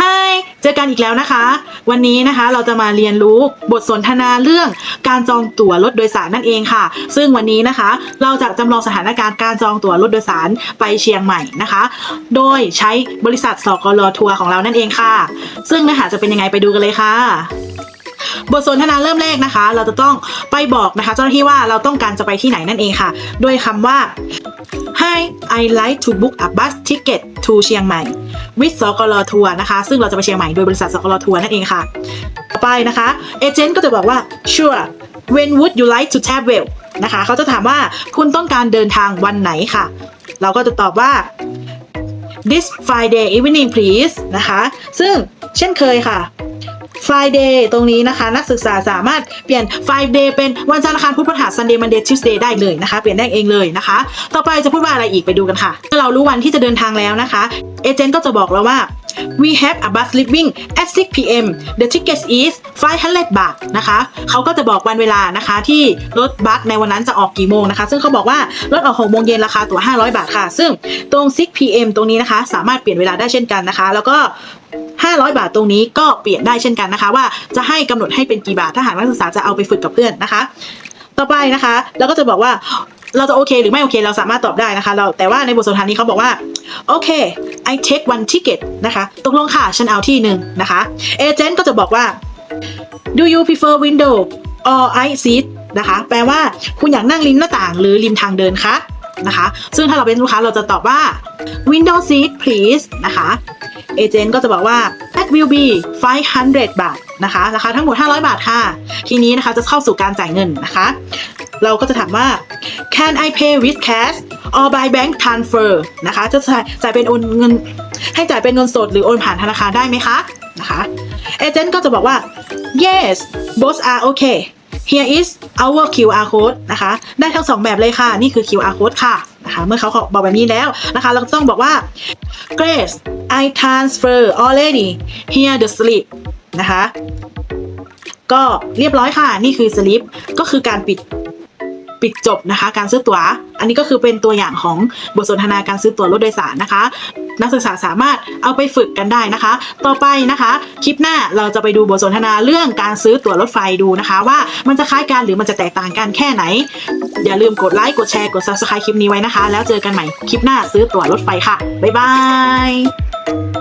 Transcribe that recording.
ฮายเจอกันอีกแล้วนะคะ วันนี้นะคะเราจะมาเรียนรู้บทสนทนาเรื่องการจองตั๋วรถโดยสารนั่นเองค่ะ ซึ่งวันนี้นะคะ เราจะจำลองสถานการณ์การจองตั๋วรถโดยสารไปเชียงใหม่นะคะ โดยใช้บริษัทสกลทัวร์ของเรานั่นเองค่ะ ซึ่งเนื้อหาจะเป็นยังไงไปดูกันเลยค่ะ บทสนทนาเริ่มแรกนะคะ เราจะต้องไปบอกนะคะ เจ้าหน้าที่ว่าเราต้องการจะไปที่ไหนนั่นเองค่ะโดยคำว่า Hi I like to book a bus ticket to เชียงใหม่ with สกลทัวร์นะคะ ซึ่งเราจะไปเชียงใหม่โดยบริษัทสกลทัวร์นั่นเองค่ะ ต่อไปนะคะเอเจนต์ก็จะบอกว่า sure when would you like to travel นะคะเขาจะถามว่าคุณต้องการเดินทางวันไหนค่ะ เราก็จะตอบว่า this Friday evening please นะคะ ซึ่งเช่นเคยค่ะ Friday ตรงนี้นะคะ นักศึกษาสามารถเปลี่ยน Friday เป็นวันจันทร์อังคารพุธพฤหัส Sunday Monday Tuesday ได้เลยนะคะ เปลี่ยนได้เองเลยนะคะ ต่อไปจะพูดว่าอะไรอีกไปดูกันค่ะเมื่อเรารู้วันที่จะเดินทางแล้วนะคะเอเจนต์ก็จะบอกเราว่า we have a bus leaving at 6 p.m. the ticket is 500 บาทนะคะเขาก็จะบอกวันเวลานะคะที่รถบัสในวันนั้นจะออกกี่โมงนะคะ ซึ่งเขาบอกว่ารถออก6โมงเย็นราคาตั๋ว500 บาทค่ะ ซึ่งตรง 6 p.m. ตรงนี้นะคะ สามารถเปลี่ยนเวลาได้เช่นกันนะคะ แล้วก็ 500 บาทตรงนี้ก็เปลี่ยนได้เช่นกันนะคะ ว่าจะให้กำหนดให้เป็นกี่บาทถ้าหากนักศึกษาจะเอาไปฝึกกับเพื่อนนะคะ ต่อไปนะคะแล้วก็จะบอกว่าเราจะโอเคหรือไม่โอเคเราสามารถตอบได้นะคะ เราแต่ว่าในบทสนทนานี้เขาบอกว่าโอเค I take one ticket นะคะตกลงค่ะฉันเอาที่หนึ่งนะคะเอเจนต์ก็จะบอกว่า do you prefer window or I seat นะคะ แปลว่าคุณอยากนั่งริมหน้าต่าง หรือริมทางเดินคะนะคะ ซึ่งถ้าเราเป็นลูกค้าเราจะตอบว่า window seat please นะคะ เอเจนต์ก็จะบอกว่า that will be 500 บาทนะคะราคาทั้งหมด 500 บาทค่ะ ทีนี้นะคะจะเข้าสู่การจ่ายเงินนะคะ เราก็จะถามว่า can I pay with cash or by bank transfer นะคะ จะจ่ายเป็นโอนเงิน ให้จ่ายเป็นเงินสดหรือโอนผ่านธนาคารได้ไหมคะนะคะเอเจนต์ก็จะบอกว่า yes both are okay here is our QR code นะคะ ได้ทั้งสองแบบเลยค่ะ นี่คือ QR code ค่ะ นะคะ เมื่อเขาบอกแบบนี้แล้วนะคะ เราก็ต้องบอกว่า Grace I transfer already here the slip นะคะ ก็เรียบร้อยค่ะ นี่คือสลิปก็คือการปิดปิดจบนะคะ การซื้อตั๋ว อันนี้ก็คือเป็นตัวอย่างของบทสนทนาการซื้อตั๋วรถโดยสารนะคะ นักศึกษาสามารถเอาไปฝึกกันได้นะคะ ต่อไปนะคะ คลิปหน้าเราจะไปดูบทสนทนาเรื่องการซื้อตั๋วรถไฟดูนะคะ ว่ามันจะคล้ายกันหรือมันจะแตกต่างกันแค่ไหน อย่าลืมกดไลค์กดแชร์กด subscribe คลิปนี้ไว้นะคะ แล้วเจอกันใหม่คลิปหน้าซื้อตั๋วรถไฟค่ะบ๊ายบาย